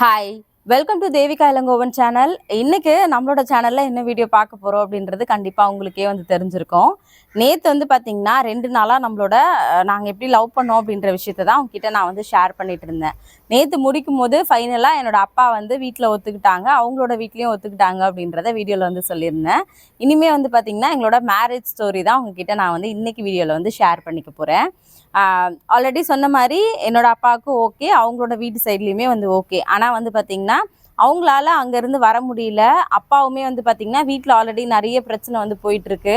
Hi. Welcome to Devika Elangovan channel இன்னைக்கு நம்மளோட சேனல்ல என்ன வீடியோ பார்க்க போறோம் அப்படின்றது கண்டிப்பா உங்களுக்கே வந்து தெரிஞ்சிருக்கும். நேற்று வந்து பார்த்தீங்கன்னா ரெண்டு நாளாக நம்மளோட நாங்கள் எப்படி லவ் பண்ணோம் அப்படின்ற விஷயத்தை தான் உங்ககிட்ட நான் வந்து ஷேர் பண்ணிட்டு இருந்தேன். நேற்று முடிக்கும் போது ஃபைனலாக என்னோட அப்பா வந்து வீட்டில் ஒத்துக்கிட்டாங்க. அவங்களோட வீட்லேயும் ஒத்துக்கிட்டாங்க அப்படின்றத வீடியோவில் வந்து சொல்லியிருந்தேன். இனிமே வந்து பார்த்தீங்கன்னா எங்களோட மேரேஜ் ஸ்டோரி தான் உங்ககிட்ட நான் வந்து இன்னைக்கு வீடியோவில் வந்து ஷேர் பண்ணிக்க போகிறேன் ஆல்ரெடி சொன்ன மாதிரி என்னோட அப்பாவுக்கு ஓகே அவங்களோட வீட்டு சைட்லேயுமே வந்து ஓகே ஆனால் வந்து பார்த்தீங்கன்னா அவங்களால அங்கேருந்து வர முடியல. அப்பாவுமே வந்து பார்த்திங்கன்னா வீட்டில் ஆல்ரெடி நிறைய பிரச்சனை வந்து போயிட்டுருக்கு.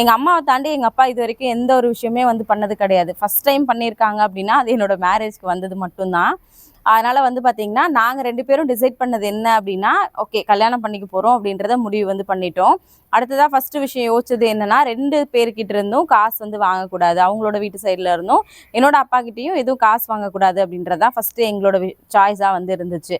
எங்கள் அம்மாவை தாண்டி எங்கள் அப்பா இது வரைக்கும் எந்த ஒரு விஷயமே வந்து பண்ணது கிடையாது. ஃபஸ்ட் டைம் பண்ணியிருக்காங்க அப்படின்னா அது என்னோட மேரேஜ்க்கு வந்தது மட்டும்தான். அதனால வந்து பார்த்தீங்கன்னா நாங்கள் ரெண்டு பேரும் டிசைட் பண்ணது என்ன அப்படின்னா ஓகே கல்யாணம் பண்ணிக்க போகிறோம் அப்படின்றத முடிவு வந்து பண்ணிட்டோம். அடுத்ததாக ஃபஸ்ட்டு விஷயம் யோசிச்சது என்னன்னா ரெண்டு பேர்கிட்ட இருந்தும் காசு வந்து வாங்கக்கூடாது. அவங்களோட வீட்டு சைடில் இருந்தும் என்னோட அப்பா கிட்டேயும் எதுவும் காசு வாங்கக்கூடாது அப்படின்றதான் ஃபஸ்ட்டு எங்களோட சாய்ஸாக வந்து இருந்துச்சு.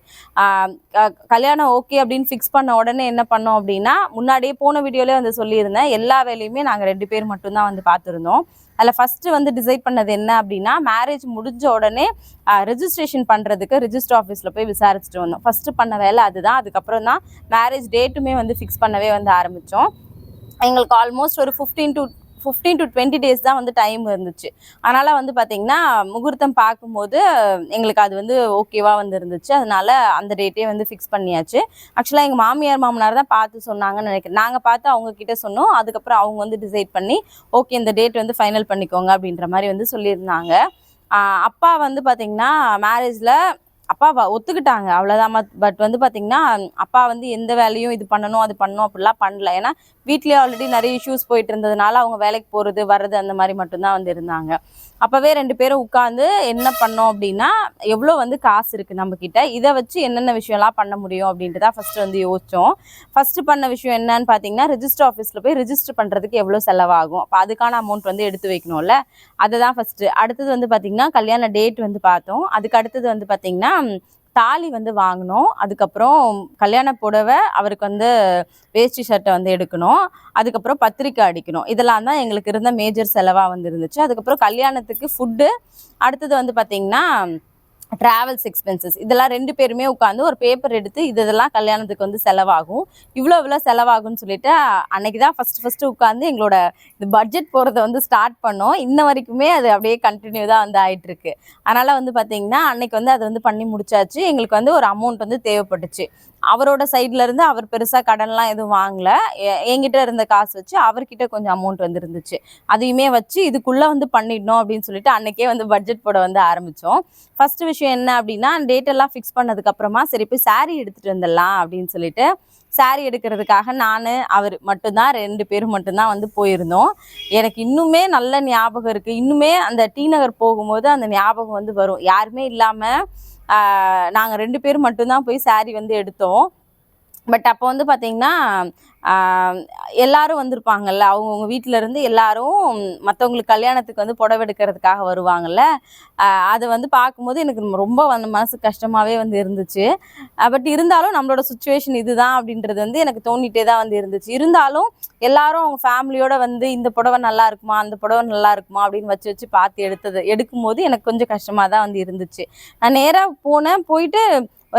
க- கல்யாணம் ஓகே அப்படின்னு ஃபிக்ஸ் பண்ண உடனே என்ன பண்ணோம் அப்படின்னா முன்னாடியே போன வீடியோலேயே வந்து சொல்லியிருந்தேன். எல்லா வேலையுமே நாங்கள் ரெண்டு பேர் மட்டும்தான் வந்து பார்த்துருந்தோம் அதில் ஃபஸ்ட்டு வந்து டிசைட் பண்ணது என்ன அப்படின்னா மேரேஜ் முடிஞ்ச உடனே ரெஜிஸ்ட்ரேஷன் பண்ணுறதுக்கு ரிஜிஸ்டர் ஆஃபீஸில் போய் விசாரிச்சுட்டு வந்தோம். ஃபஸ்ட்டு பண்ண வேலை அதுதான். அதுக்கப்புறம் தான் மேரேஜ் டேட்டுமே வந்து ஃபிக்ஸ் பண்ணவே வந்து ஆரம்பித்தோம் எங்களுக்கு ஆல்மோஸ்ட் ஒரு fifteen to fifteen to twenty days தான் வந்து டைம் இருந்துச்சு. அதனால் வந்து பார்த்திங்கன்னா முகூர்த்தம் பார்க்கும்போது எங்களுக்கு அது வந்து ஓகேவாக வந்து இருந்துச்சு. அதனால அந்த டேட்டே வந்து ஃபிக்ஸ் பண்ணியாச்சு. ஆக்சுவலாக எங்கள் மாமியார் மாமனார் தான் பார்த்து சொன்னாங்கன்னு நினைக்கிறேன். நாங்கள் பார்த்து அவங்க கிட்ட சொன்னோம். அதுக்கப்புறம் அவங்க வந்து டிசைட் பண்ணி ஓகே இந்த டேட் வந்து ஃபைனல் பண்ணிக்கோங்க அப்படின்ற மாதிரி வந்து சொல்லியிருந்தாங்க. அப்பா வந்து பார்த்திங்கன்னா மேரேஜில் அப்பா வ- ஒத்துக்கிட்டாங்க அவ்வளோதான் பட் வந்து பார்த்திங்கன்னா அப்பா வந்து எந்த வேலையும் இது பண்ணணும் அது பண்ணணும் அப்படிலாம் பண்ணல. ஏன்னா வீட்லேயே ஆல்ரெடி நிறைய இஷ்யூஸ் போயிட்டு இருந்ததுனால அவங்க வேலைக்கு போகிறது வர்றது அந்த மாதிரி மட்டும்தான் வந்து இருந்தாங்க. அப்போவே ரெண்டு பேரும் உட்காந்து என்ன பண்ணோம் அப்படின்னா எவ்வளோ வந்து காசு இருக்குது நம்மக்கிட்ட இதை வச்சு என்னென்ன விஷயம்லாம் பண்ண முடியும் அப்படின்ட்டு தான் ஃபஸ்ட்டு வந்து யோசித்தோம் ஃபஸ்ட்டு பண்ண விஷயம் என்னன்னு பார்த்தீங்கன்னா ரிஜிஸ்டர் ஆஃபீஸில் போய் ரிஜிஸ்டர் பண்ணுறதுக்கு எவ்வளோ செலவாகும். அப்போ அதுக்கான அமௌண்ட் வந்து எடுத்து வைக்கணும்ல. அதை தான் ஃபஸ்ட்டு அடுத்தது வந்து பார்த்திங்கன்னா கல்யாண டேட் வந்து பார்த்தோம். அதுக்கு அடுத்தது வந்து பார்த்திங்கன்னா தாலி வந்து வாங்கினோம். அதுக்கப்புறம் கல்யாண புடவை அவருக்கு வந்து வேஷ்டி ஷர்ட்டை வந்து எடுக்கணும். அதுக்கப்புறம் பத்திரிக்கை அடிக்கணும். இதெல்லாம் தான் எங்களுக்கு இருந்த மேஜர் செலவாக வந்து இருந்துச்சு. அதுக்கப்புறம் கல்யாணத்துக்கு ஃபுட்டு அடுத்தது வந்து பார்த்திங்கன்னா ட்ராவல்ஸ் எக்ஸ்பென்சஸ் இதெல்லாம் ரெண்டு பேருமே உட்காந்து ஒரு பேப்பர் எடுத்து இது இதெல்லாம் கல்யாணத்துக்கு வந்து செலவாகும். இவ்வளோ இவ்வளோ செலவாகும்னு சொல்லிட்டு அன்னைக்கு தான் ஃபஸ்ட்டு ஃபஸ்ட்டு உட்காந்து எங்களோட இந்த பட்ஜெட் போகிறத வந்து ஸ்டார்ட் பண்ணோம். இன்ன வரைக்குமே அது அப்படியே கண்டினியூ தான் வந்து ஆகிட்டுருக்கு அதனால் வந்து பார்த்தீங்கன்னா அன்னைக்கு வந்து அதை வந்து பண்ணி முடிச்சாச்சு. எங்களுக்கு வந்து ஒரு அமௌண்ட் வந்து தேவைப்பட்டுச்சு. அவரோட சைட்ல இருந்து அவர் பெருசாக கடன்லாம் எதுவும் வாங்கல. என்கிட்ட இருந்த காசு வச்சு அவர்கிட்ட கொஞ்சம் அமௌண்ட் வந்து இருந்துச்சு அதையுமே வச்சு இதுக்குள்ளே வந்து பண்ணிடணும் அப்படின்னு சொல்லிட்டு அன்னைக்கே வந்து பட்ஜெட் போட வந்து ஆரம்பித்தோம் ஃபர்ஸ்ட் விஷயம் என்ன அப்படின்னா டேட் எல்லாம் ஃபிக்ஸ் பண்ணதுக்கு அப்புறமா சரி போய் saree எடுத்துட்டு வந்துடலாம் அப்படின்னு சொல்லிட்டு saree எடுக்கிறதுக்காக நான் அவர் மட்டும்தான் ரெண்டு பேரும் மட்டும்தான் வந்து போயிருந்தோம். எனக்கு இன்னுமே நல்ல ஞாபகம் இருக்குது இன்னுமே அந்த டி நகர் போகும்போது அந்த ஞாபகம் வந்து வரும். யாருமே இல்லாமல் நாங்கள் ரெண்டு பேரும் மட்டும்தான் போய் saree வந்து எடுத்தோம். பட் அப்போ வந்து பார்த்தீங்கன்னா எல்லாரும் வந்திருப்பாங்கல்ல. அவங்கவுங்க வீட்டில இருந்து எல்லாரும் மற்றவங்களுக்கு கல்யாணத்துக்கு வந்து புடவை எடுக்கிறதுக்காக வருவாங்கல்ல. அதை வந்து பார்க்கும்போது எனக்கு ரொம்ப வந்து மனசு கஷ்டமாகவே வந்து இருந்துச்சு. பட் இருந்தாலும் நம்மளோட சுச்சுவேஷன் இதுதான் அப்படின்றது வந்து எனக்கு தோண்டிகிட்டே தான் வந்து இருந்துச்சு. இருந்தாலும் எல்லாரும் அவங்க ஃபேமிலியோட வந்து இந்த புடவை நல்லா இருக்குமா அந்த புடவை நல்லா இருக்குமா அப்படின்னு வச்சு வச்சு பார்த்து எடுத்தது எடுக்கும்போது எனக்கு கொஞ்சம் கஷ்டமாக தான் வந்து இருந்துச்சு. நான் நேராக போனேன் போயிட்டு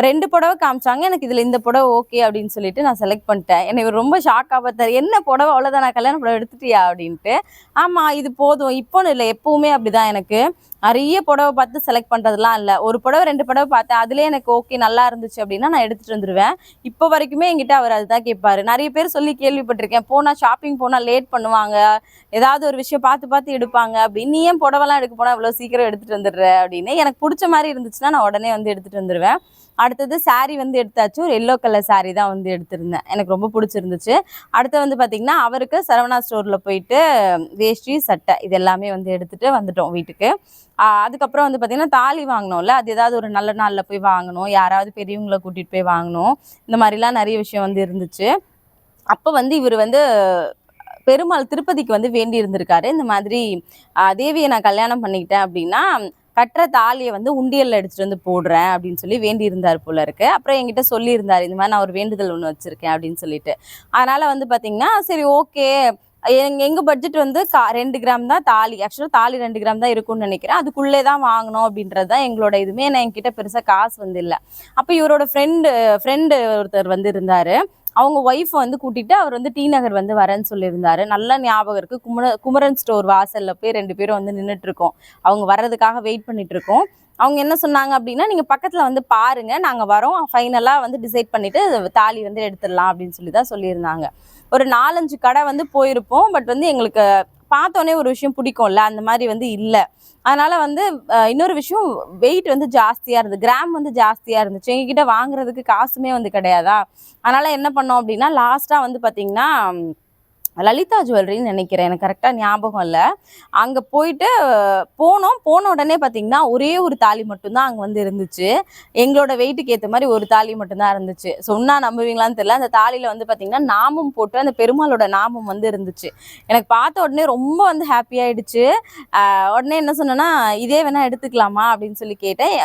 ரெண்டு புடவை காமிச்சாங்க. எனக்கு இதில் இந்த புடவை ஓகே அப்படின்னு சொல்லிட்டு நான் செலக்ட் பண்ணிட்டேன். என்னை இவர் ரொம்ப ஷாக்காக பார்த்தார். என்ன புடவை? அவ்வளோதான் நான் கல்யாண புடவை எடுத்துட்டியா? அப்படின்ட்டு. ஆமாம் இது போதும். இப்போன்னு இல்லை எப்பவுமே அப்படிதான் எனக்கு. நிறைய புடவை பார்த்து செலக்ட் பண்ணுறதுலாம் இல்லை. ஒரு புடவை ரெண்டு புடவை பார்த்தேன். அதுலேயே எனக்கு ஓகே நல்லா இருந்துச்சு அப்படின்னா நான் எடுத்துகிட்டு வந்துடுவேன் இப்போ வரைக்குமே என்கிட்ட அவர் அதுதான் கேட்பாரு. நிறைய பேர் சொல்லி கேள்விப்பட்டிருக்கேன். போனால் ஷாப்பிங் போனால் லேட் பண்ணுவாங்க. ஏதாவது ஒரு விஷயம் பார்த்து பார்த்து எடுப்பாங்க அப்படின்னு. நீ ஏன் புடவைலாம் எடுக்க போனால் இவ்வளோ சீக்கிரம் எடுத்துகிட்டு வந்துடுற? அப்படின்னு. எனக்கு பிடிச்ச மாதிரி இருந்துச்சுன்னா நான் உடனே வந்து எடுத்துகிட்டு வந்துடுவேன் அடுத்தது saree வந்து எடுத்தாச்சு. ஒரு எல்லோ கலர் சாரீ தான் வந்து எடுத்திருந்தேன். எனக்கு ரொம்ப பிடிச்சிருந்துச்சு. அடுத்து வந்து பார்த்திங்கன்னா அவருக்கு சரவணா ஸ்டோரில் போயிட்டு வேஷ்டி சட்டை இது எல்லாமே வந்து எடுத்துகிட்டு வந்துட்டோம் வீட்டுக்கு. அதுக்கப்புறம் வந்து பார்த்திங்கன்னா தாலி வாங்கினோம்ல. அது ஏதாவது ஒரு நல்ல நாளில் போய் வாங்கணும். யாராவது பெரியவங்களை கூட்டிகிட்டு போய் வாங்கணும். இந்த மாதிரிலாம் நிறைய விஷயம் வந்து இருந்துச்சு. அப்போ வந்து இவர் வந்து பெருமாள் திருப்பதிக்கு வந்து வேண்டி இருந்திருக்காரு. இந்த மாதிரி தேவியை நான் கல்யாணம் பண்ணிக்கிட்டேன் அப்படின்னா கட்டுற தாலியை வந்து உண்டியலில் அடிச்சுட்டு வந்து போடுறேன் அப்படின்னு சொல்லி வேண்டி இருந்தார் போல இருக்கு. அப்புறம் என்கிட்ட சொல்லியிருந்தார் இந்த மாதிரி நான் ஒரு வேண்டுதல் ஒன்று வச்சுருக்கேன் அப்படின்னு சொல்லிட்டு. அதனால் வந்து பார்த்திங்கன்னா சரி ஓகே. எங்கள் எங்கள் பட்ஜெட் வந்து கா ரெண்டு கிராம் தான் தாலி. ஆக்சுவலாக தாலி ரெண்டு கிராம் தான் இருக்கும்னு நினைக்கிறேன். அதுக்குள்ளே தான் வாங்கணும் அப்படின்றது தான் எங்களோட இதுவுமே. நான் என்கிட்ட பெருசாக காசு வந்து இல்லை. அப்போ இவரோட ஃப்ரெண்டு ஃப்ரெண்டு ஒருத்தர் வந்து இருந்தார். அவங்க ஒய்ஃப் வந்து கூட்டிட்டு அவர் வந்து டி நகர் வந்து வரேன்னு சொல்லியிருந்தாரு. நல்ல ஞாபகம் இருக்கு. குமர குமரன் ஸ்டோர் வாசல்ல போய் ரெண்டு பேரும் வந்து நின்றுட்டு இருக்கோம் அவங்க வர்றதுக்காக வெயிட் பண்ணிட்டு இருக்கோம் அவங்க என்ன சொன்னாங்க அப்படின்னா நீங்கள் பக்கத்தில் வந்து பாருங்கள் நாங்கள் வரோம். ஃபைனலாக வந்து டிசைட் பண்ணிவிட்டு தாலி வந்து எடுத்துடலாம். அப்படின்னு சொல்லி தான் சொல்லியிருந்தாங்க. ஒரு நாலஞ்சு கடை வந்து போயிருப்போம். பட் வந்து எங்களுக்கு பார்த்தோன்னே ஒரு விஷயம் பிடிக்கும்ல அந்த மாதிரி வந்து இல்லை. அதனால வந்து இன்னொரு விஷயம் வெயிட் வந்து ஜாஸ்தியாக இருந்தது. கிராம் வந்து ஜாஸ்தியாக இருந்துச்சு. எங்ககிட்ட வாங்குறதுக்கு காசுமே வந்து கிடையாதா? அதனால என்ன பண்ணோம் அப்படின்னா லாஸ்ட்டாக வந்து பார்த்திங்கன்னா லலிதா ஜுவல்லரின்னு நினைக்கிறேன். எனக்கு கரெக்டாக ஞாபகம் இல்லை. அங்கே போயிட்டு போனோம். போன உடனே பார்த்தீங்கன்னா ஒரே ஒரு தாலி மட்டும்தான் அங்கே வந்து இருந்துச்சு. எங்களோட வெயிட்டுக்கு ஏற்ற மாதிரி ஒரு தாலி மட்டும்தான் இருந்துச்சு. சொன்னால் நம்புவீங்களான்னு தெரியல. அந்த தாலியில் வந்து பார்த்தீங்கன்னா நாமம் போட்டு அந்த பெருமாளோட நாமம் வந்து இருந்துச்சு. எனக்கு பார்த்த உடனே ரொம்ப வந்து ஹாப்பியாயிடுச்சு உடனே என்ன சொன்னேன்னா இதே வேணால் எடுத்துக்கலாமா? அப்படின்னு சொல்லி கேட்டேன்.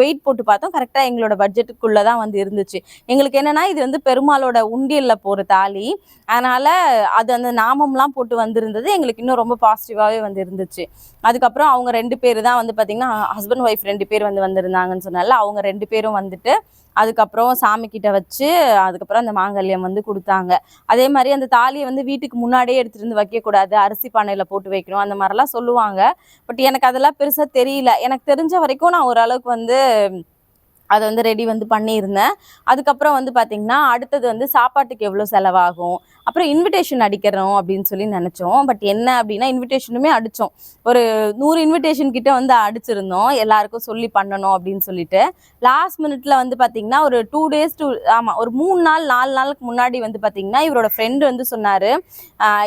வெயிட் போட்டு பார்த்தோம். கரெக்டாக எங்களோட பட்ஜெட்டுக்குள்ளே தான் வந்து இருந்துச்சு. எங்களுக்கு என்னென்னா இது வந்து பெருமாளோட உண்டியலில் போகிற தாலி. அதனால் அது அந்த நாமம்லாம் போட்டு வந்திருந்தது எங்களுக்கு இன்னும் ரொம்ப பாசிட்டிவாகவே வந்து இருந்துச்சு அதுக்கப்புறம் அவங்க ரெண்டு பேர் தான் வந்து பார்த்தீங்கன்னா ஹஸ்பண்ட் ஒய்ஃப் ரெண்டு பேர் வந்து வந்திருந்தாங்கன்னு சொன்னால அவங்க ரெண்டு பேரும் வந்துட்டு அதுக்கப்புறம் சாமி கிட்ட வச்சு அதுக்கப்புறம் அந்த மாங்கல்யம் வந்து கொடுத்தாங்க. அதே மாதிரி அந்த தாலியை வந்து வீட்டுக்கு முன்னாடியே எடுத்துட்டு வந்து வைக்கக்கூடாது. அரிசி பானையில் போட்டு வைக்கணும். அந்த மாதிரிலாம் சொல்லுவாங்க. பட் எனக்கு அதெல்லாம் பெருசாக தெரியல. எனக்கு தெரிஞ்ச வரைக்கும் நான் ஓரளவுக்கு வந்து அதை வந்து ரெடி வந்து பண்ணியிருந்தேன். அதுக்கப்புறம் வந்து பார்த்திங்கன்னா அடுத்தது வந்து சாப்பாட்டுக்கு எவ்வளோ செலவாகும் அப்புறம் இன்விடேஷன் அடிக்கிறோம் அப்படின்னு சொல்லி நினச்சோம். பட் என்ன அப்படின்னா இன்விடேஷனுமே அடித்தோம் ஒரு நூறு இன்விடேஷன் கிட்டே வந்து அடிச்சிருந்தோம். எல்லாருக்கும் சொல்லி பண்ணணும் அப்படின்னு சொல்லிட்டு. லாஸ்ட் மினிட்ல வந்து பார்த்திங்கன்னா ஒரு டூ டேஸ் டூ ஆமாம் ஒரு மூணு நாள் நாலு நாளுக்கு முன்னாடி வந்து பார்த்திங்கன்னா இவரோட ஃப்ரெண்டு வந்து சொன்னார்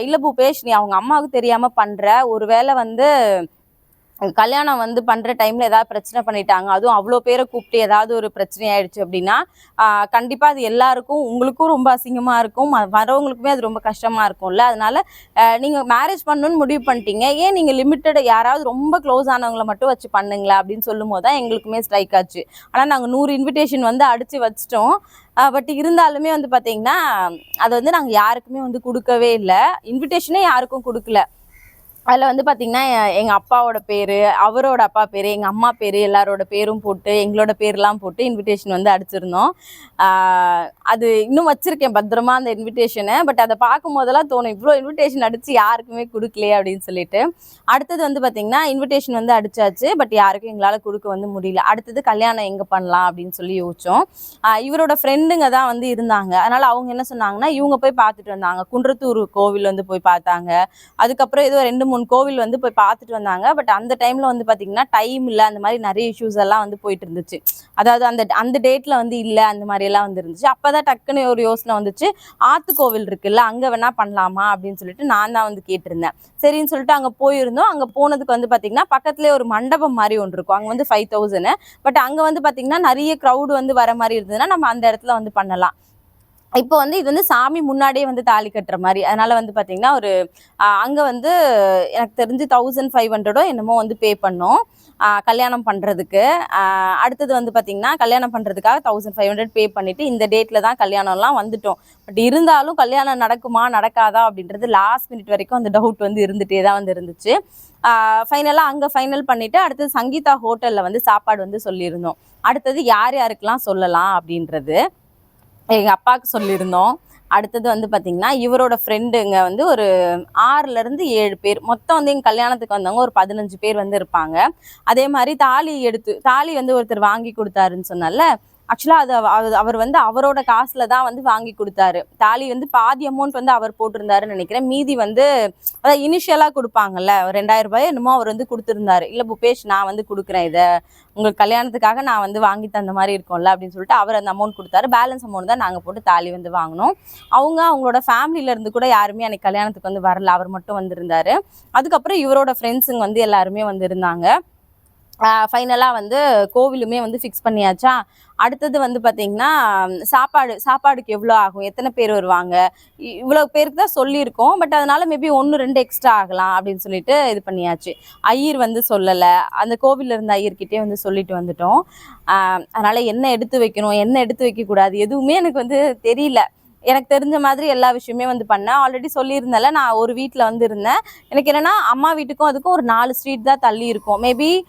இல்லை பூபேஷ் நீ அவங்க அம்மாவுக்கு தெரியாமல் பண்ணுற ஒரு வேளை வந்து கல்யாணம் வந்து பண்ணுற டைமில் ஏதாவது பிரச்சனை பண்ணிட்டாங்க அதுவும் அவ்வளோ பேரை கூப்பிட்டு ஏதாவது ஒரு பிரச்சனை ஆயிடுச்சு அப்படின்னா கண்டிப்பாக அது எல்லாருக்கும் உங்களுக்கும் ரொம்ப அசிங்கமாக இருக்கும். வரவங்களுக்குமே அது ரொம்ப கஷ்டமாக இருக்கும்ல. அதனால் நீங்கள் மேரேஜ் பண்ணணும்னு முடிவு பண்ணிட்டீங்க. ஏன் நீங்கள் லிமிட்டட் யாராவது ரொம்ப க்ளோஸ் ஆனவங்களை மட்டும் வச்சு பண்ணுங்களா அப்படின்னு சொல்லும் போது தான் எங்களுக்குமே ஸ்ட்ரைக் ஆச்சு. ஆனால் நாங்கள் நூறு இன்விடேஷன் வந்து அடித்து வச்சிட்டோம். பட் இருந்தாலுமே வந்து பார்த்திங்கன்னா அதை வந்து நாங்கள் யாருக்குமே வந்து கொடுக்கவே இல்லை. இன்விடேஷனே யாருக்கும் கொடுக்கல. அதில் வந்து பார்த்திங்கன்னா எங்கள் அப்பாவோட பேர் அவரோட அப்பா பேர் எங்கள் அம்மா பேர் எல்லாரோட பேரும் போட்டு எங்களோட பேர்லாம் போட்டு இன்விடேஷன் வந்து அடிச்சிருந்தோம். அது இன்னும் வச்சுருக்கேன் பத்திரமா அந்த இன்விடேஷனை பட் அதை பார்க்கும் போதெல்லாம் தோணும் இவ்வளோ இன்விடேஷன் அடித்து யாருக்குமே கொடுக்கலையே அப்படின்னு சொல்லிட்டு. அடுத்தது வந்து பார்த்திங்கன்னா இன்விடேஷன் வந்து அடித்தாச்சு பட் யாருக்கும் எங்களால் கொடுக்க வந்து முடியல. அடுத்தது கல்யாணம் எங்கே பண்ணலாம் அப்படின்னு சொல்லி யோசித்தோம் இவரோட ஃப்ரெண்டுங்க தான் வந்து இருந்தாங்க. அதனால் அவங்க என்ன சொன்னாங்கன்னா இவங்க போய் பார்த்துட்டு வந்தாங்க குன்றத்தூர் கோவில் வந்து போய் பார்த்தாங்க. அதுக்கப்புறம் ஏதோ ரெண்டு மூணு கோவில் வந்து போய் பார்த்துட்டு வந்தாங்க. பட் அந்த டைமில் வந்து பார்த்திங்கன்னா டைம் இல்லை அந்த மாதிரி நிறைய இஷ்யூஸ் எல்லாம் வந்து போயிட்டு இருந்துச்சு. அதாவது அந்த அந்த டேட்டில் வந்து இல்லை அந்த மாதிரி எல்லாம் வந்து இருந்துச்சு. அப்போ தான் டக்குன்னு ஒரு யோசனை வந்துச்சு. ஆத்து கோவில் இருக்குல்ல அங்கே வேணால் பண்ணலாமா அப்படின்னு சொல்லிட்டு நான் தான் வந்து கேட்டிருந்தேன். சரின்னு சொல்லிட்டு அங்கே போயிருந்தோம். அங்கே போனதுக்கு வந்து பார்த்திங்கன்னா பக்கத்துலேயே ஒரு மண்டபம் மாதிரி ஒன்று இருக்கும். அங்கே வந்து ஃபைவ் தௌசண்ட் பட் அங்கே வந்து பார்த்தீங்கன்னா நிறைய க்ரௌடு வந்து வர மாதிரி இருந்ததுன்னா நம்ம அந்த இடத்துல வந்து பண்ணலாம். இப்போ வந்து இது வந்து சாமி முன்னாடியே வந்து தாலி கட்டுற மாதிரி. அதனால வந்து பார்த்தீங்கன்னா ஒரு அங்கே வந்து எனக்கு தெரிஞ்சு தௌசண்ட் ஃபைவ் ஹண்ட்ரடோ என்னமோ வந்து பே பண்ணோம். கல்யாணம் பண்ணுறதுக்கு அடுத்தது வந்து பார்த்திங்கன்னா கல்யாணம் பண்ணுறதுக்காக தௌசண்ட் ஃபைவ் ஹண்ட்ரட் பே பண்ணிவிட்டு இந்த டேட்டில் தான் கல்யாணம்லாம் வந்துட்டோம். பட் இருந்தாலும் கல்யாணம் நடக்குமா நடக்காதா அப்படின்றது லாஸ்ட் மினிட் வரைக்கும் அந்த டவுட் வந்து இருந்துகிட்டே தான் வந்து இருந்துச்சு. ஃபைனலாக அங்கே ஃபைனல் பண்ணிவிட்டு அடுத்தது சங்கீதா ஹோட்டலில் வந்து சாப்பாடு வந்து சொல்லியிருந்தோம். அடுத்தது யார் யாருக்கெல்லாம் சொல்லலாம் அப்படின்றது. எங்கள் அப்பாவுக்கு சொல்லியிருந்தோம். அடுத்தது வந்து பார்த்திங்கன்னா இவரோட ஃப்ரெண்டுங்க வந்து ஒரு ஆறுலேருந்து ஏழு பேர். மொத்தம் வந்து எங்கள் கல்யாணத்துக்கு வந்தவங்க ஒரு பதினஞ்சு பேர் வந்து இருப்பாங்க. அதே மாதிரி தாலி எடுத்து தாலி வந்து ஒருத்தர் வாங்கி கொடுத்தாருன்னு சொன்னால ஆக்சுவலாக அது அவர் வந்து அவரோட காசில் தான் வந்து வாங்கி கொடுத்தாரு. தாலி வந்து பாதி அமௌண்ட் வந்து அவர் போட்டிருந்தாருன்னு நினைக்கிறேன். மீதி வந்து அதாவது இனிஷியலாக கொடுப்பாங்கல்ல ஒரு ரெண்டாயிரம் ரூபாய் என்னமோ அவர் வந்து கொடுத்துருந்தாரு. இல்லை புபேஷ் நான் வந்து கொடுக்குறேன் இதை. உங்களுக்கு கல்யாணத்துக்காக நான் வந்து வாங்கி தந்த மாதிரி இருக்கும்ல அப்படின்னு சொல்லிட்டு அவர் அந்த அமௌண்ட் கொடுத்தாரு. பேலன்ஸ் அமௌண்ட் தான் நாங்கள் போட்டு தாலி வந்து வாங்கினோம். அவங்க அவங்களோட ஃபேமிலியில இருந்து கூட யாருமே அன்னைக்கு கல்யாணத்துக்கு வந்து வரல. அவர் மட்டும் வந்திருந்தாரு. அதுக்கப்புறம் இவரோட ஃப்ரெண்ட்ஸுங்க வந்து எல்லாருமே வந்து இருந்தாங்க. ஃபைனலாக வந்து கோவிலுமே வந்து ஃபிக்ஸ் பண்ணியாச்சா? அடுத்தது வந்து பார்த்தீங்கன்னா சாப்பாடு சாப்பாடுக்கு எவ்வளோ ஆகும்? எத்தனை பேர் வருவாங்க? இ- இவ்வளோ பேருக்கு தான் சொல்லியிருக்கோம். பட் அதனால மேபி ஒன்று ரெண்டு எக்ஸ்ட்ரா ஆகலாம் அப்படின்னு சொல்லிட்டு இது பண்ணியாச்சு. ஐயர் வந்து சொல்லலை. அந்த கோவிலில் இருந்த ஐயர்கிட்டே வந்து சொல்லிட்டு வந்துட்டோம். அதனால் என்ன எடுத்து வைக்கணும் என்ன எடுத்து வைக்கக்கூடாது? எதுவுமே எனக்கு வந்து தெரியல. எனக்கு தெரிஞ்ச மாதிரி எல்லா விஷயமே வந்து பண்ணேன். ஆல்ரெடி சொல்லியிருந்தேன்ல நான் ஒரு வீட்டில் வந்து இருந்தேன். எனக்கு என்னன்னா அம்மா வீட்டுக்கும் அதுக்கும் ஒரு நாலு ஸ்ட்ரீட் தான் தள்ளி இருக்கும். மேபி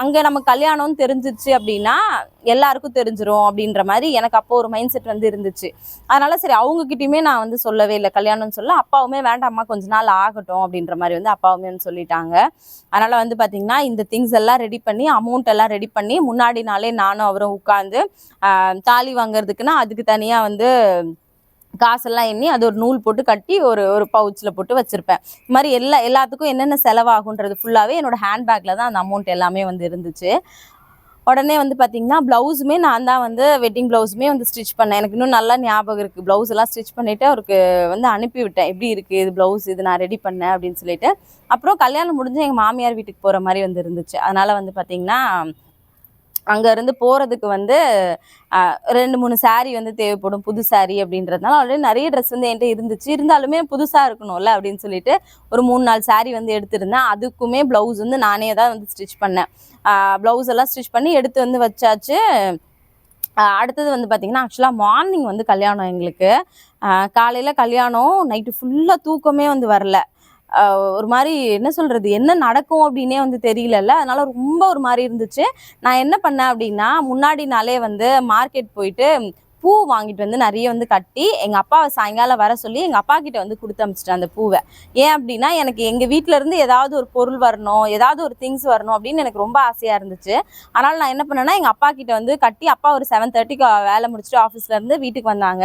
அங்கே நம்ம கல்யாணம்னு தெரிஞ்சிச்சு அப்படின்னா எல்லாருக்கும் தெரிஞ்சிரும் அப்படின்ற மாதிரி எனக்கு அப்போ ஒரு மைண்ட் செட் வந்து இருந்துச்சு. அதனால சரி அவங்கக்கிட்டயுமே நான் வந்து சொல்லவே இல்லை. கல்யாணம்னு சொல்ல அப்பாவுமே வேண்டாம்மா கொஞ்ச நாள் ஆகட்டும் அப்படின்ற மாதிரி வந்து அப்பாவுமே வந்து சொல்லிட்டாங்க. அதனால வந்து பார்த்தீங்கன்னா இந்த திங்ஸ் எல்லாம் ரெடி பண்ணி அமௌண்ட் எல்லாம் ரெடி பண்ணி முன்னாடி நாளே நானும் அவரும் உட்காந்து தாலி வாங்குறதுக்குன்னா அதுக்கு தனியாக வந்து காசெல்லாம் எண்ணி அது ஒரு நூல் போட்டு கட்டி ஒரு ஒரு பவுச்சில் போட்டு வச்சுருப்பேன். இது மாதிரி எல்லா எல்லாத்துக்கும் என்னென்ன செலவாகுன்றது ஃபுல்லாகவே என்னோட ஹேண்ட்பேக்கில் தான் அந்த அமௌண்ட் எல்லாமே வந்து இருந்துச்சு. உடனே வந்து பார்த்தீங்கன்னா ப்ளவுஸுமே நான் தான் வந்து வெட்டிங் ப்ளவுஸுமே வந்து ஸ்டிச் பண்ணேன். எனக்கு இன்னும் நல்லா ஞாபகம் இருக்குது ப்ளவுஸ் எல்லாம் ஸ்டிச் பண்ணிவிட்டு அவருக்கு வந்து அனுப்பி விட்டேன். எப்படி இருக்குது இது ப்ளவுஸ் இது நான் ரெடி பண்ணேன் அப்படின்னு சொல்லிட்டு. அப்புறம் கல்யாணம் முடிஞ்சு எங்கள் மாமியார் வீட்டுக்கு போகிற மாதிரி வந்து இருந்துச்சு. அதனால் வந்து பார்த்தீங்கன்னா அங்கேருந்து போகிறதுக்கு வந்து ரெண்டு மூணு saree வந்து தேவைப்படும் புது saree அப்படின்றதுனால ஆல்ரெடி நிறைய ட்ரெஸ் வந்து என்கிட்ட இருந்துச்சு. இருந்தாலுமே புதுசாக இருக்கணும்ல அப்படின்னு சொல்லிட்டு ஒரு மூணு நாலு saree வந்து எடுத்திருந்தேன். அதுக்குமே ப்ளவுஸ் வந்து நானே தான் வந்து ஸ்டிச் பண்ணேன். ப்ளவுஸ் எல்லாம் ஸ்டிச் பண்ணி எடுத்து வந்து வச்சாச்சு. அடுத்தது வந்து பார்த்திங்கன்னா ஆக்சுவலாக மார்னிங் வந்து கல்யாணம் எங்களுக்கு. காலையில் கல்யாணம் நைட்டு ஃபுல்லாக தூக்கமே வந்து வரல. ஒரு மாதிரி என்ன சொல்கிறது என்ன நடக்கும் அப்படின்னே வந்து தெரியலல்ல. அதனால் ரொம்ப ஒரு மாதிரி இருந்துச்சு. நான் என்ன பண்ணேன் அப்படின்னா முன்னாடி நாளே வந்து மார்க்கெட் போயிட்டு பூ வாங்கிட்டு வந்து நிறைய வந்து கட்டி எங்கள் அப்பாவை சாயங்காலம் வர சொல்லி எங்கள் அப்பா கிட்ட வந்து கொடுத்து அமிச்சிட்டேன் அந்த பூவை. ஏன் அப்படின்னா எனக்கு எங்கள் வீட்டிலேருந்து ஏதாவது ஒரு பொருள் வரணும் ஏதாவது ஒரு திங்ஸ் வரணும் அப்படின்னு எனக்கு ரொம்ப ஆசையாக இருந்துச்சு. அதனால் நான் என்ன பண்ணேன்னா எங்கள் அப்பா கிட்ட வந்து கட்டி அப்பா ஒரு செவன் தேர்ட்டிக்கு வேலை முடிச்சுட்டு ஆஃபீஸ்லேருந்து வீட்டுக்கு வந்தாங்க.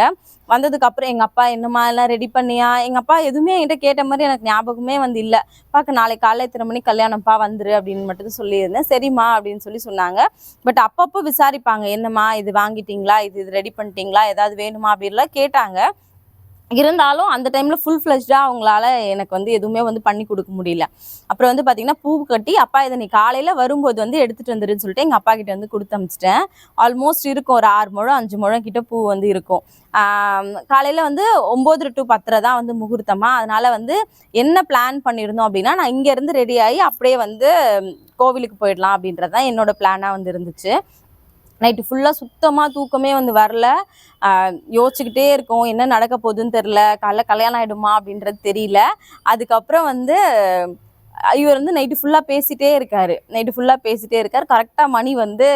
வந்ததுக்கப்புறம் எங்கள் அப்பா என்னம்மா எல்லாம் ரெடி பண்ணியா? எங்கள் அப்பா எதுவுமே என்கிட்ட கேட்ட மாதிரி எனக்கு ஞாபகமே வந்து இல்லை. பார்க்க நாளைக்கு காலையில் இத்தனை மணிக்கு கல்யாணம்ப்பா வந்துரு அப்படின்னு மட்டும் தான் சொல்லியிருந்தேன். சரிம்மா அப்படின்னு சொல்லி சொன்னாங்க. பட் அப்பப்போ விசாரிப்பாங்க என்னம்மா இது வாங்கிட்டீங்களா? இது இது ரெடி பண்ணி பண்ணிட்டீங்களா? ஏதாவது வேணுமா அப்படின்லாம் கேட்டாங்க. இருந்தாலும் அந்த டைமில் ஃபுல் ஃப்ளஷ்டாக அவங்களால எனக்கு வந்து எதுவுமே வந்து பண்ணி கொடுக்க முடியல. அப்புறம் வந்து பார்த்தீங்கன்னா பூ கட்டி அப்பா இதை நீ காலையில் வரும்போது வந்து எடுத்துகிட்டு வந்துருன்னு சொல்லிட்டு எங்கள் அப்பா கிட்ட வந்து கொடுத்து அமிச்சிட்டேன். ஆல்மோஸ்ட் இருக்கும். ஒரு ஆறு முழம் அஞ்சு முழம் கிட்ட பூ வந்து இருக்கும். காலையில் வந்து ஒம்பது டு பத்தரை தான் வந்து முகூர்த்தமாக அதனால வந்து என்ன பிளான் பண்ணியிருந்தோம் அப்படின்னா நான் இங்கேருந்து ரெடி ஆகி அப்படியே வந்து கோவிலுக்கு போயிடலாம் அப்படின்றது தான் என்னோட பிளானாக வந்து இருந்துச்சு. நைட்டு ஃபுல்லாக சுத்தமாக தூக்கமே வந்து வரல. யோசிச்சுக்கிட்டே இருக்கோம் என்ன நடக்க போகுதுன்னு தெரில காலைல கல்யாணம் ஆகிடுமா அப்படின்றது தெரியல. அதுக்கப்புறம் வந்து இவர் வந்து நைட்டு ஃபுல்லாக பேசிட்டே இருக்காரு. நைட்டு ஃபுல்லாக பேசிட்டே இருக்கார். கரெக்டாக மணி வந்து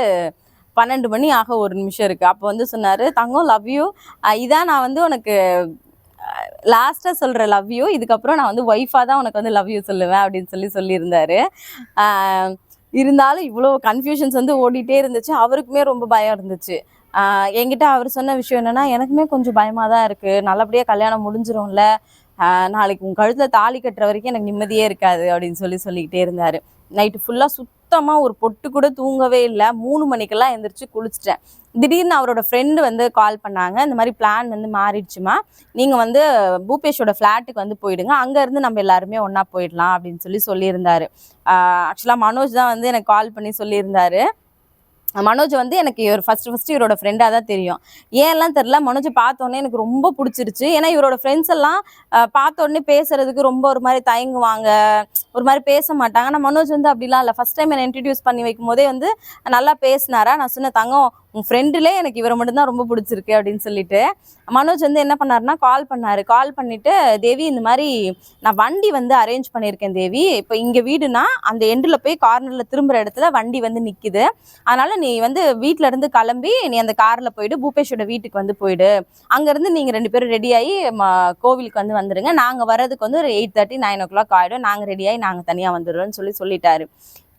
பன்னெண்டு மணி ஆக ஒரு நிமிஷம் இருக்குது அப்போ வந்து சொன்னார் தங்கம் லவ் யூ இதான் நான் வந்து உனக்கு லாஸ்ட்டாக சொல்கிற லவ் யூ இதுக்கப்புறம் நான் வந்து ஒய்ஃபாக தான் உனக்கு வந்து லவ் யூ சொல்லுவேன் அப்படின்னு சொல்லி சொல்லியிருந்தாரு. இருந்தாலும் இவ்வளோ கன்ஃபியூஷன்ஸ் வந்து ஓடிட்டே இருந்துச்சு. அவருக்குமே ரொம்ப பயம் இருந்துச்சு. என்கிட்ட அவர் சொன்ன விஷயம் என்னன்னா எனக்குமே கொஞ்சம் பயமாக தான் இருக்குது நல்லபடியாக கல்யாணம் முடிஞ்சிரும்ல. நாளைக்கு உன் கழுத்தில் தாலி கட்டுற வரைக்கும் எனக்கு நிம்மதியே இருக்காது. அப்படின்னு சொல்லி சொல்லிக்கிட்டே இருந்தார். நைட்டு ஃபுல்லாக சுத்தமாக ஒரு பொட்டு கூட தூங்கவே இல்லை. மூணு மணிக்கெல்லாம் எந்திரிச்சு குளிச்சிட்டேன். திடீர்னு அவரோட ஃப்ரெண்டு வந்து கால் பண்ணாங்க. இந்த மாதிரி பிளான் வந்து மாறிடுச்சுமா? நீங்கள் வந்து பூபேஷோட ஃப்ளாட்டுக்கு வந்து போயிடுங்க. அங்கேருந்து நம்ம எல்லாருமே ஒன்றா போயிடலாம் அப்படின்னு சொல்லி சொல்லியிருந்தாரு. ஆக்சுவலாக மனோஜ் தான் வந்து எனக்கு கால் பண்ணி சொல்லியிருந்தாரு. மனோஜ் வந்து எனக்கு இவர் ஃபர்ஸ்ட் ஃபர்ஸ்ட் இவரோட ஃப்ரெண்டாக தான் தெரியும். ஏன்லாம் தெரில மனோஜை பார்த்தோன்னே எனக்கு ரொம்ப பிடிச்சிருச்சு. ஏன்னா இவரோட ஃப்ரெண்ட்ஸ் எல்லாம் பார்த்தோன்னே பேசுறதுக்கு ரொம்ப ஒரு மாதிரி தயங்குவாங்க. ஒரு மாதிரி பேச மாட்டாங்க. ஆனால் மனோஜ் வந்து அப்படிலாம் இல்லை. ஃபர்ஸ்ட் டைம் என்னை இன்ட்ரடியூஸ் பண்ணி வைக்கும் போதே வந்து நல்லா பேசினாரா? நான் சொன்ன தங்கம் உன் ஃப்ரெண்டுலே எனக்கு இவரை மட்டும்தான் ரொம்ப பிடிச்சிருக்கு அப்படின்னு சொல்லிட்டு. மனோஜ் வந்து என்ன பண்ணாருன்னா கால் பண்ணார். கால் பண்ணிட்டு தேவி இந்த மாதிரி நான் வண்டி வந்து அரேஞ்ச் பண்ணியிருக்கேன் தேவி. இப்போ இங்கே வீடுனா அந்த எண்டில் போய் கார்னரில் திரும்புகிற இடத்துல வண்டி வந்து நிற்கிது அதனால் நீ நீ வந்து வீட்டில இருந்து கிளம்பி நீ அந்த காரில் போயிடு பூபேஷோட வீட்டுக்கு வந்து போயிடு. அங்கேருந்து நீங்கள் ரெண்டு பேரும் ரெடியாகி கோவிலுக்கு வந்து வந்துடுங்க நாங்கள் வர்றதுக்கு வந்து ஒரு eight thirty nine o'clock ஆகிடும் நாங்கள் ரெடியாகி நாங்கள் தனியாக வந்துடுறோம்னு சொல்லி சொல்லிட்டாரு.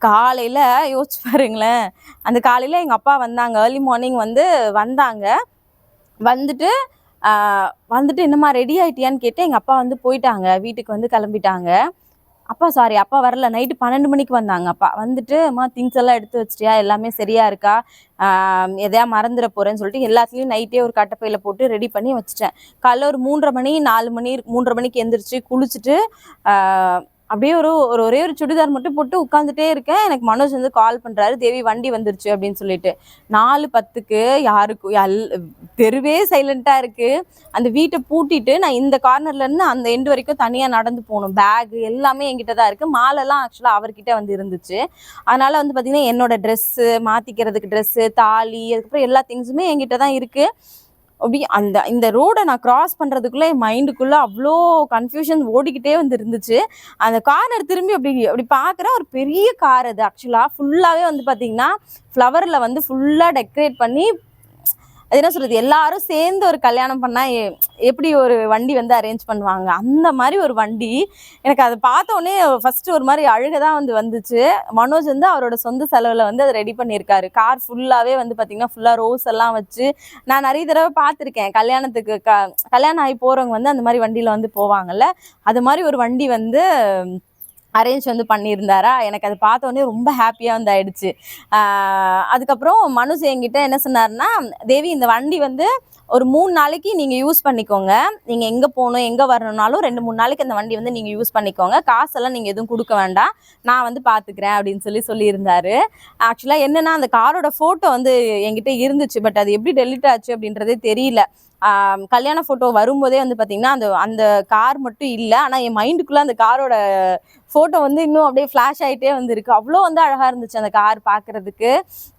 காலையில் யோசிச்சு பாருங்களேன். அந்த காலையில் எங்கள் அப்பா வந்தாங்க. ஏர்லி மார்னிங் வந்து வந்தாங்க. வந்துட்டு வந்துட்டு என்னம்மா ரெடி ஆயிட்டியான்னு கேட்டு எங்கள் அப்பா வந்து போயிட்டாங்க. வீட்டுக்கு வந்து கிளம்பிட்டாங்க. அப்பா சாரி அப்பா வரல. நைட்டு பன்னெண்டு மணிக்கு வந்தாங்க. அப்பா வந்துட்டு அம்மா திங்ஸ் எல்லாம் எடுத்து வச்சிட்டியா? எல்லாமே சரியா இருக்கா? எதையா மறந்துட போறேன்னு சொல்லிட்டு எல்லாத்துலேயும் நைட்டே ஒரு கட்டப்பையில போட்டு ரெடி பண்ணி வச்சுட்டேன். காலைல ஒரு மூன்றரை மணி நாலு மணி மூன்றரை மணிக்கு எந்திரிச்சு குளிச்சுட்டு அப்படியே ஒரு ஒரு ஒரே ஒரு சுடிதார் மட்டும் போட்டு உட்காந்துட்டே இருக்கேன். எனக்கு மனோஜ் வந்து கால் பண்ணுறாரு தேவி வண்டி வந்துருச்சு அப்படின்னு சொல்லிட்டு. நாலு பத்துக்கு யாருக்கும் எல் தெருவே சைலண்ட்டாக இருக்குது அந்த வீட்டை பூட்டிட்டு நான் இந்த கார்னர்லேருந்து அந்த எண்டு வரைக்கும் தனியாக நடந்து போகணும். பேகு எல்லாமே என்கிட்ட தான் இருக்குது மாலெல்லாம் ஆக்சுவலாக அவர்கிட்ட வந்து இருந்துச்சு. அதனால் வந்து பார்த்திங்கன்னா என்னோடய ட்ரெஸ்ஸு மாற்றிக்கிறதுக்கு ட்ரெஸ்ஸு தாலி அதுக்கப்புறம் எல்லா திங்ஸுமே என்கிட்ட தான் இருக்குது அப்படி அந்த இந்த ரோடை நான் கிராஸ் பண்ணுறதுக்குள்ளே என் மைண்டுக்குள்ளே அவ்வளோ கன்ஃபியூஷன் ஓடிக்கிட்டே வந்து இருந்துச்சு. அந்த கார்னர் திரும்பி அப்படி அப்படி பார்க்குற ஒரு பெரிய கார் அது ஆக்சுவலாக ஃபுல்லாகவே வந்து பார்த்திங்கன்னா ஃப்ளவரில் வந்து ஃபுல்லாக டெக்கரேட் பண்ணி அது என்ன சொல்றது? எல்லாரும் சேர்ந்து ஒரு கல்யாணம் பண்ணால் எப்படி ஒரு வண்டி வந்து அரேஞ்ச் பண்ணுவாங்க? அந்த மாதிரி ஒரு வண்டி எனக்கு அதை பார்த்தோன்னே ஃபர்ஸ்ட் ஒரு மாதிரி அழுக தான் வந்து வந்துச்சு. மனோஜ் வந்து அவரோட சொந்த செலவில் வந்து அதை ரெடி பண்ணியிருக்காரு. கார் ஃபுல்லாகவே வந்து பார்த்திங்கன்னா ஃபுல்லாக ரோஸ் எல்லாம் வச்சு நான் நிறைய தடவை பார்த்துருக்கேன். கல்யாணத்துக்கு க கல்யாணம் ஆகி போகிறவங்க வந்து அந்த மாதிரி வண்டியில் வந்து போவாங்கல்ல? அது மாதிரி ஒரு வண்டி வந்து அரேஞ்ச் வந்து பண்ணியிருந்தாரா? எனக்கு அது பார்த்தோன்னே ரொம்ப ஹாப்பியாக வந்து ஆயிடுச்சு. அதுக்கப்புறம் மனுஷ் என்கிட்ட என்ன சொன்னார்னா தேவி இந்த வண்டி வந்து ஒரு மூணு நாளைக்கு நீங்கள் யூஸ் பண்ணிக்கோங்க. நீங்கள் எங்கே போகணும் எங்கே வரணும்னாலும் ரெண்டு மூணு நாளைக்கு அந்த வண்டி வந்து நீங்கள் யூஸ் பண்ணிக்கோங்க. காசெல்லாம் நீங்கள் எதுவும் கொடுக்க வேண்டாம். நான் வந்து பார்த்துக்கிறேன் அப்படின்னு சொல்லி சொல்லியிருந்தாரு. ஆக்சுவலாக என்னென்னா அந்த காரோட ஃபோட்டோ வந்து என்கிட்ட இருந்துச்சு. பட் அது எப்படி டெலிட் ஆச்சு அப்படின்றதே தெரியல. கல்யாண ஃபோட்டோ வரும்போதே வந்து பார்த்திங்கன்னா அந்த அந்த கார் மட்டும் இல்லை. ஆனால் என் மைண்டுக்குள்ளே அந்த காரோட ஃபோட்டோ வந்து இன்னும் அப்படியே ஃப்ளாஷ் ஆகிட்டே வந்துருக்கு. அவ்வளோ வந்து அழகாக இருந்துச்சு அந்த கார் பார்க்குறதுக்கு.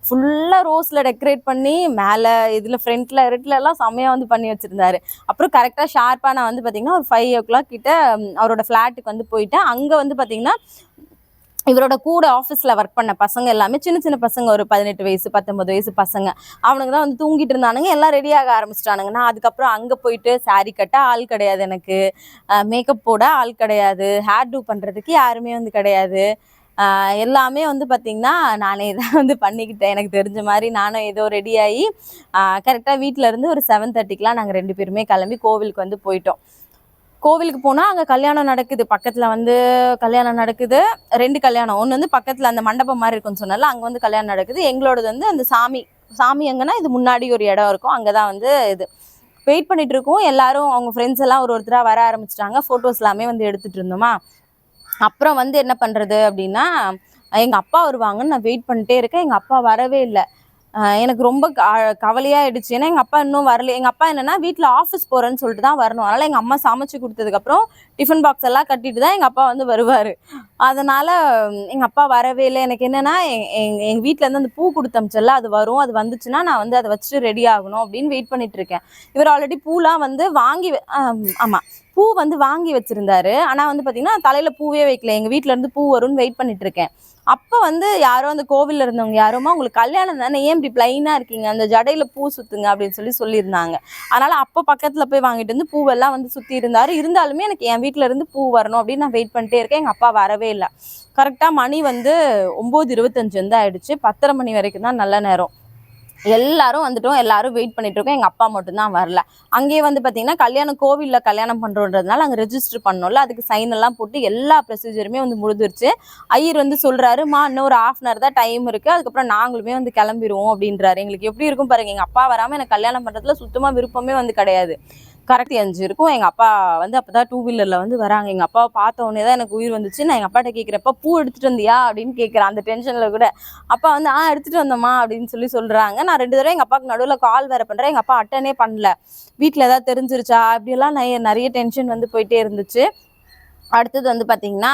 ஃபுல்லாக ரோஸில் டெக்கரேட் பண்ணி மேலே இதில் ஃப்ரண்ட்டில் ரெட்டில் எல்லாம் செம்மையாக வந்து பண்ணி வச்சுருந்தாரு. அப்புறம் கரெக்டாக ஷார்ப்பாக நான் வந்து பார்த்திங்கன்னா ஒரு ஃபைவ் ஓ கிளாக் கிட்ட அவரோட ஃப்ளாட்டுக்கு வந்து போயிட்டேன். அங்கே வந்து பார்த்திங்கன்னா இவரோட கூட ஆஃபீஸில் ஒர்க் பண்ண பசங்க எல்லாமே சின்ன சின்ன பசங்க ஒரு பதினெட்டு வயசு பத்தொம்பது வயசு பசங்க. அவனுங்க தான் வந்து தூங்கிட்டு இருந்தானுங்க. எல்லாம் ரெடியாக ஆரம்பிச்சிட்டானுங்க. நான் அதுக்கப்புறம் அங்கே போயிட்டு சாரி கட்ட ஆள் கிடையாது எனக்கு. மேக்கப் போட ஆள் கிடையாது. ஹேர் டூ பண்ணுறதுக்கு யாருமே வந்து கிடையாது. எல்லாமே வந்து பார்த்திங்கன்னா நானே தான் வந்து பண்ணிக்கிட்டேன். எனக்கு தெரிஞ்ச மாதிரி நானும் ஏதோ ரெடியாகி கரெக்டாக வீட்டிலேருந்து ஒரு செவன் தேர்ட்டிக்கெலாம் நாங்கள் ரெண்டு பேருமே கிளம்பி கோவிலுக்கு வந்து போயிட்டோம். கோவிலுக்கு போனால் அங்கே கல்யாணம் நடக்குது. பக்கத்தில் வந்து கல்யாணம் நடக்குது. ரெண்டு கல்யாணம். ஒன்று வந்து பக்கத்தில் அந்த மண்டபம் மாதிரி இருக்குன்னு சொன்னால அங்கே வந்து கல்யாணம் நடக்குது. எங்களோடது வந்து அந்த சாமி சாமி எங்கன்னா இது முன்னாடி ஒரு இடம் இருக்கும். அங்கே தான் வந்து இது. வெயிட் பண்ணிட்டு இருக்கோம். எல்லாரும் அவங்க ஃப்ரெண்ட்ஸ் எல்லாம் ஒரு ஒருத்தராக வர ஆரம்பிச்சிட்டாங்க. ஃபோட்டோஸ் எல்லாமே வந்து எடுத்துட்டு இருந்தோமா. அப்புறம் வந்து என்ன பண்ணுறது அப்படின்னா எங்கள் அப்பா வருவாங்கன்னு நான் வெயிட் பண்ணிட்டே இருக்கேன். எங்கள் அப்பா வரவே இல்லை. எனக்கு ரொம்ப க- கவலையாயிடுச்சு. ஏன்னா எங்கள் அப்பா இன்னும் வரல. எங்கள் அப்பா என்னென்னா வீட்டில் ஆஃபீஸ் போகிறேன்னு சொல்லிட்டு தான் வரணும். அதனால் எங்கள் அம்மா சமைச்சு கொடுத்ததுக்கப்புறம் டிஃபன் பாக்ஸ் எல்லாம் கட்டிட்டு தான் எங்கள் அப்பா வந்து வருவார். அதனால் எங்கள் அப்பா வரவே இல்லை. எனக்கு என்னென்னா எங்கள் வீட்டிலேருந்து அந்த பூ கொடுத்தமிச்சல்ல அது வரும். அது வந்துச்சுன்னா நான் வந்து அதை வச்சுட்டு ரெடி ஆகணும் அப்படின்னு வெயிட் பண்ணிட்டு இருக்கேன். இவர் ஆல்ரெடி பூலாம் வந்து வாங்கி ஆமாம் பூ வந்து வாங்கி வச்சிருந்தாரு. ஆனால் வந்து பார்த்தீங்கன்னா தலையில பூவே வைக்கல. எங்கள் வீட்டிலேருந்து இருந்து பூ வரும்னு வெயிட் பண்ணிட்டு இருக்கேன் அப்போ வந்து யாரோ அந்த கோவிலில் இருந்தவங்க யாருமா உங்களுக்கு கல்யாணம் தானே? ஏன் இப்படி பிளைனாக இருக்கீங்க? அந்த ஜடையில் பூ சுற்றுங்க அப்படின்னு சொல்லி சொல்லியிருந்தாங்க. அதனால் அப்போ பக்கத்தில் போய் வாங்கிட்டு வந்து பூவெல்லாம் வந்து சுற்றி இருந்தார். இருந்தாலுமே எனக்கு என் வீட்டில் இருந்து பூ வரணும் அப்படின்னு நான் வெயிட் பண்ணிட்டே இருக்கேன். எங்கள் அப்பா வரவே இல்லை. கரெக்டாக மணி வந்து ஒம்பது இருபத்தஞ்சு வந்து ஆயிடுச்சு. பத்தரை மணி வரைக்கும் தான் நல்ல நேரம். எல்லாரும் வந்துட்டோம் எல்லாரும் வெயிட் பண்ணிட்டு இருக்கோம் எங்க அப்பா மட்டும்தான் வரல. அங்கேயே வந்து பாத்தீங்கன்னா கல்யாணம் கோவில்ல கல்யாணம் பண்றோன்றதுனால அங்க ரெஜிஸ்டர் பண்ணோம்ல. அதுக்கு சைன் எல்லாம் போட்டு எல்லா ப்ரொசீஜருமே வந்து முடிஞ்சிருச்சு. ஐயர் வந்து சொல்றாரு மா இன்னும் ஒரு ஹாஃப் அன் தான் டைம் இருக்கு. அதுக்கப்புறம் நாங்களுமே வந்து கிளம்பிடுவோம் அப்படின்றாரு. எங்களுக்கு எப்படி இருக்கும் பாருங்க எங்க அப்பா வராம எனக்கு கல்யாணம் பண்றதுல சுத்தமா விருப்பமே வந்து கிடையாது. கரெக்ட் அஞ்சு இருக்கும். எங்கள் அப்பா வந்து அப்போ தான் டூ வீலரில் வந்து வராங்க. எங்கள் அப்பாவை பார்த்த உடனே தான் எனக்கு உயிர் வந்துச்சு. நான் எங்கள் அப்பாட்ட கேட்குறப்ப பூ எடுத்துகிட்டு வந்தியா? அப்படின்னு கேட்குறேன் அந்த டென்ஷனில் கூட அப்பா வந்து ஆ எடுத்துகிட்டு வந்தோம்மா அப்படின்னு சொல்லி சொல்கிறாங்க நான் ரெண்டு தடவை எங்கள் அப்பாவுக்கு நடுவில் கால் வேறு பண்ணுறேன் எங்கள் அப்பா அட்டனே பண்ணல. வீட்டில் ஏதாவது தெரிஞ்சிருச்சா? அப்படியெல்லாம் நிறைய நிறைய டென்ஷன் வந்து போயிட்டே இருந்துச்சு. அடுத்தது வந்து பார்த்தீங்கன்னா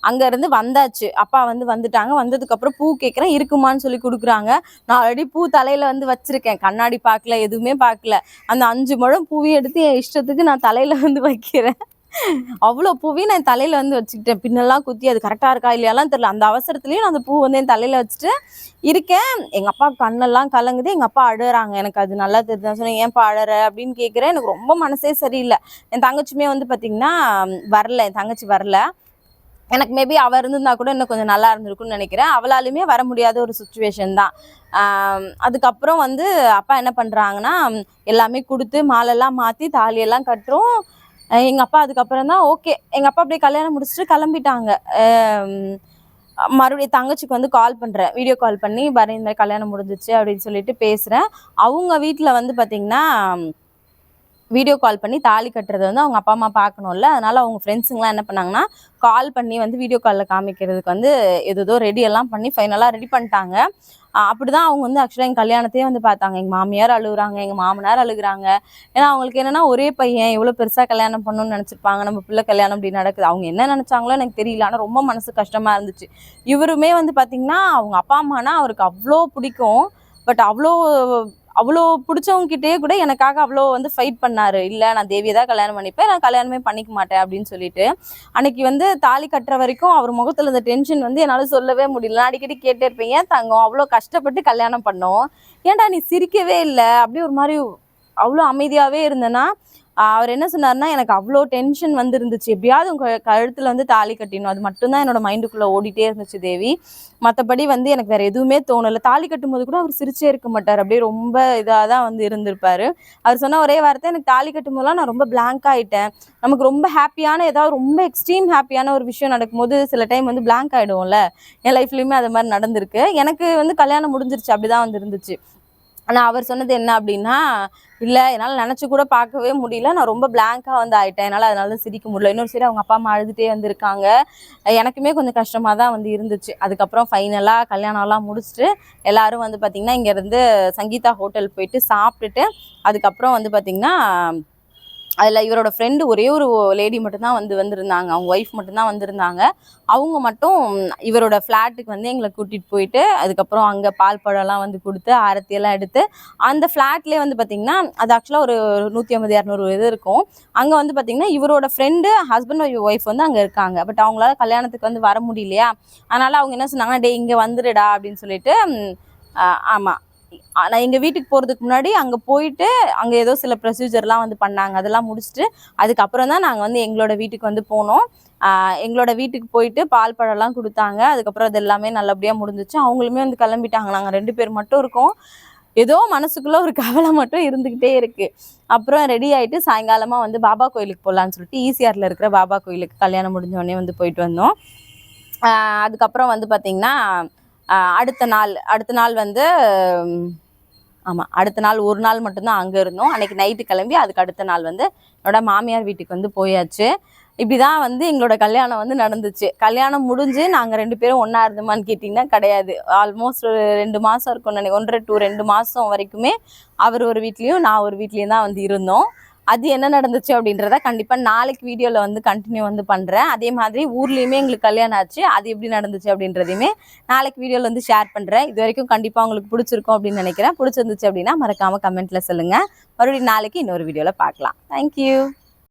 அங்க இருந்து வந்தாச்சு. அப்பா வந்து வந்துட்டாங்க. வந்ததுக்கப்புறம் பூ கேட்குறேன் இருக்குமான்னு சொல்லி கொடுக்குறாங்க. நான் ஆல்ரெடி பூ தலையில வந்து வச்சிருக்கேன். கண்ணாடி பார்க்கல எதுவுமே பார்க்கல. அந்த அஞ்சு முழம் பூவையும் எடுத்து என் இஷ்டத்துக்கு நான் தலையில வந்து வைக்கிறேன். அவ்வளோ பூவையும் நான் தலையில் வந்து வச்சுக்கிட்டேன். பின்னெல்லாம் குத்தி அது கரெக்டாக இருக்கா இல்லையாலாம் தெரியல. அந்த அவசரத்துலேயும் நான் அந்த பூ வந்து என் தலையில் வச்சுட்டு இருக்கேன். எங்கள் அப்பா கண்ணெல்லாம் கலங்குது. எங்கள் அப்பா அழுறாங்க எனக்கு அது நல்லா தெரிஞ்சு நான் சொன்னேன் ஏன்ப்பா அழற? அப்படின்னு கேட்குறேன் எனக்கு ரொம்ப மனசே சரியில்லை. என் தங்கச்சியுமே வந்து பார்த்திங்கன்னா வரல. என் தங்கச்சி வரல. எனக்கு மேபி அவள் இருந்திருந்தா கூட இன்னும் கொஞ்சம் நல்லா இருந்திருக்கும்னு நினைக்கிறேன். அவளாலுமே வர முடியாத ஒரு சுச்சுவேஷன் தான். அதுக்கப்புறம் வந்து அப்பா என்ன பண்ணுறாங்கன்னா எல்லாமே கொடுத்து மாலெல்லாம் மாற்றி தாலியெல்லாம் கட்டுறோம். எங்கள் எங்க அப்பா அதுக்கப்புறம் தான் ஓகே எங்க அப்பா அப்படியே கல்யாணம் முடிச்சுட்டு கிளம்பிட்டாங்க. மறுபடியும் தங்கச்சிக்கு வந்து கால் பண்றேன். வீடியோ கால் பண்ணி பாரு இந்த மாதிரி கல்யாணம் முடிஞ்சிச்சு அப்படின்னு சொல்லிட்டு பேசுறேன். அவங்க வீட்டில் வந்து பாத்தீங்கன்னா வீடியோ கால் பண்ணி தாலி கட்டுறது வந்து அவங்க அப்பா அம்மா பார்க்கணும்ல அதனால அவங்க ஃப்ரெண்ட்ஸுங்களாம் என்ன பண்ணாங்கன்னா கால் பண்ணி வந்து வீடியோ காலில் காமிக்கிறதுக்கு வந்து ஏதோ ரெடி எல்லாம் பண்ணி ஃபைனலாக ரெடி பண்ணிட்டாங்க. அப்படிதான் அவங்க வந்து ஆக்சுவலாக எங்கள் கல்யாணத்தையே வந்து பார்த்தாங்க. எங்கள் மாமியார் அழுகுறாங்க எங்கள் மாமனார் அழுகுறாங்க. ஏன்னா அவங்களுக்கு என்னன்னா ஒரே பையன் எவ்வளோ பெருசாக கல்யாணம் பண்ணணும்னு நினச்சிருப்பாங்க. நம்ம பிள்ளை கல்யாணம் இப்படி நடக்குது. அவங்க என்ன நினச்சாங்களோ எனக்கு தெரியல. ஆனால் ரொம்ப மனசு கஷ்டமாக இருந்துச்சு. இவருமே வந்து பார்த்திங்கன்னா அவங்க அப்பா அம்மானா அவருக்கு அவ்வளோ பிடிக்கும். பட் அவ்வளோ அவ்வளோ பிடிச்சவங்ககிட்டயே கூட எனக்காக அவ்வளோ வந்து ஃபைட் பண்ணாரு. இல்லை நான் தேவியை தான் கல்யாணம் பண்ணிப்பேன் நான் கல்யாணமே பண்ணிக்க மாட்டேன் அப்படின்னு சொல்லிட்டு. அன்னைக்கு வந்து தாலி கட்டுற வரைக்கும் அவர் முகத்தில் இருந்த டென்ஷன் வந்து என்னால் சொல்லவே முடியல. அடிக்கடி கேட்டே இருப்பேன் ஏன் தங்கம்? அவ்வளோ கஷ்டப்பட்டு கல்யாணம் பண்ணோம். ஏன்டா நீ சிரிக்கவே இல்லை? அப்படி ஒரு மாதிரி அவ்வளோ அமைதியாகவே இருந்தேன்னா அவர் என்ன சொன்னார்னா எனக்கு அவ்வளோ டென்ஷன் வந்து இருந்துச்சு எப்படியாவது உங்க கழுத்தில் வந்து தாலி கட்டிடணும். அது மட்டும்தான் என்னோட மைண்டுக்குள்ளே ஓடிட்டே இருந்துச்சு தேவி. மற்றபடி வந்து எனக்கு வேற எதுவுமே தோணலை. தாலி கட்டும்போது கூட அவர் சிரிச்சே இருக்க மாட்டார். அப்படியே ரொம்ப இதாக தான் வந்து இருந்திருப்பார். அவர் சொன்ன ஒரே வார்த்தை எனக்கு தாலி கட்டும்போதெல்லாம் நான் ரொம்ப பிளாங்க் ஆயிட்டேன். நமக்கு ரொம்ப ஹாப்பியான ஏதாவது ரொம்ப எக்ஸ்ட்ரீம் ஹாப்பியான ஒரு விஷயம் நடக்கும்போது சில டைம் வந்து பிளாங்க் ஆகிடுவோம்ல என் லைஃப்லையுமே அது மாதிரி நடந்திருக்கு. எனக்கு வந்து கல்யாணம் முடிஞ்சிருச்சு. அப்படிதான் வந்து இருந்துச்சு. ஆனால் அவர் சொன்னது என்ன அப்படின்னா இல்லை என்னால் நினச்சி கூட பார்க்கவே முடியல. நான் ரொம்ப blank-ஆ வந்து ஆயிட்டேன். என்னால் அதனால சிரிக்க முடியல. இன்னொரு சரி அவங்க அப்பா அம்மா அழுதுகிட்டே வந்திருக்காங்க. எனக்குமே கொஞ்சம் கஷ்டமாக தான் வந்து இருந்துச்சு. அதுக்கப்புறம் ஃபைனலாக கல்யாணம்லாம் முடிச்சுட்டு எல்லாரும் வந்து பார்த்திங்கன்னா இங்கேருந்து சங்கீதா ஹோட்டல் போயிட்டு சாப்பிட்டுட்டு அதுக்கப்புறம் வந்து பார்த்திங்கன்னா அதில் இவரோட ஃப்ரெண்டு ஒரே ஒரு லேடி மட்டும்தான் வந்து வந்திருந்தாங்க. அவங்க ஒய்ஃப் மட்டும்தான் வந்திருந்தாங்க. அவங்க மட்டும் இவரோட ஃப்ளாட்டுக்கு வந்து எங்களை கூட்டிகிட்டு போயிட்டு அதுக்கப்புறம் அங்கே பால் பழம்லாம் வந்து கொடுத்து ஆரத்தியெல்லாம் எடுத்து அந்த ஃப்ளாட்லேயே வந்து பார்த்திங்கன்னா அது ஆக்சுவலாக ஒரு நூற்றி ஐம்பது இரநூறு இது இருக்கும். அங்கே வந்து பார்த்திங்கன்னா இவரோட ஃப்ரெண்டு ஹஸ்பண்ட் ஒய்ஃப் வந்து அங்கே இருக்காங்க. பட் அவங்களால கல்யாணத்துக்கு வந்து வர முடியலையா? அதனால் அவங்க என்ன சொன்னாங்கன்னா டே இங்கே வந்துடுடா அப்படின்னு சொல்லிட்டு ஆமாம் நான் எங்கள் வீட்டுக்கு போகிறதுக்கு முன்னாடி அங்கே போயிட்டு அங்கே ஏதோ சில ப்ரொசீஜர்லாம் வந்து பண்ணாங்க. அதெல்லாம் முடிச்சுட்டு அதுக்கப்புறம் தான் நாங்கள் வந்து எங்களோட வீட்டுக்கு வந்து போனோம். எங்களோட வீட்டுக்கு போயிட்டு பால் பழம்லாம் கொடுத்தாங்க. அதுக்கப்புறம் அது எல்லாமே நல்லபடியாக முடிஞ்சிச்சு. அவங்களுமே வந்து கிளம்பிட்டாங்க. நாங்கள் ரெண்டு பேர் மட்டும் இருக்கோம். ஏதோ மனசுக்குள்ளே ஒரு கவலை மட்டும் இருந்துக்கிட்டே இருக்குது அப்புறம் ரெடி ஆகிட்டு சாயங்காலமாக வந்து பாபா கோயிலுக்கு போகலான்னு சொல்லிட்டு ஈசிஆரில் இருக்கிற பாபா கோயிலுக்கு கல்யாணம் முடிஞ்சோடனே வந்து போயிட்டு வந்தோம். அதுக்கப்புறம் வந்து பார்த்திங்கன்னா அடுத்த நாள் அடுத்த நாள் வந்து ஆமாம் அடுத்த நாள் ஒரு நாள் மட்டும்தான் அங்கே இருந்தோம். அன்னைக்கு நைட்டு கிளம்பி அதுக்கு அடுத்த நாள் வந்து என்னோடய மாமியார் வீட்டுக்கு வந்து போயாச்சு. இப்படி தான் வந்து எங்களோட கல்யாணம் வந்து நடந்துச்சு. கல்யாணம் முடிஞ்சு நாங்கள் ரெண்டு பேரும் ஒன்றா இருந்தோமான்னு கேட்டிங்கன்னா கிடையாது. ஆல்மோஸ்ட் ஒரு ரெண்டு மாதம் இருக்கும் நினைக்க ஒன்றரை டூ ரெண்டு மாதம் வரைக்குமே அவர் ஒரு வீட்லேயும் நான் ஒரு வீட்லேயும் தான் வந்து இருந்தோம். அது என்ன நடந்துச்சு அப்படின்றத கண்டிப்பாக நாளைக்கு வீடியோவில் வந்து கண்டினியூ வந்து பண்ணுறேன் அதே மாதிரி ஊர்லேயுமே எங்களுக்கு கல்யாணம் ஆச்சு. அது எப்படி நடந்துச்சு அப்படின்றதையுமே நாளைக்கு வீடியோவில் வந்து ஷேர் பண்ணுறேன் இது வரைக்கும் கண்டிப்பாக உங்களுக்கு பிடிச்சிருக்கும் அப்படின்னு நினைக்கிறேன். பிடிச்சிருந்துச்சு அப்படின்னா மறக்காமல் கமெண்ட்டில் சொல்லுங்கள் மறுபடியும் நாளைக்கு இன்னொரு வீடியோவில் பார்க்கலாம். தேங்க்யூ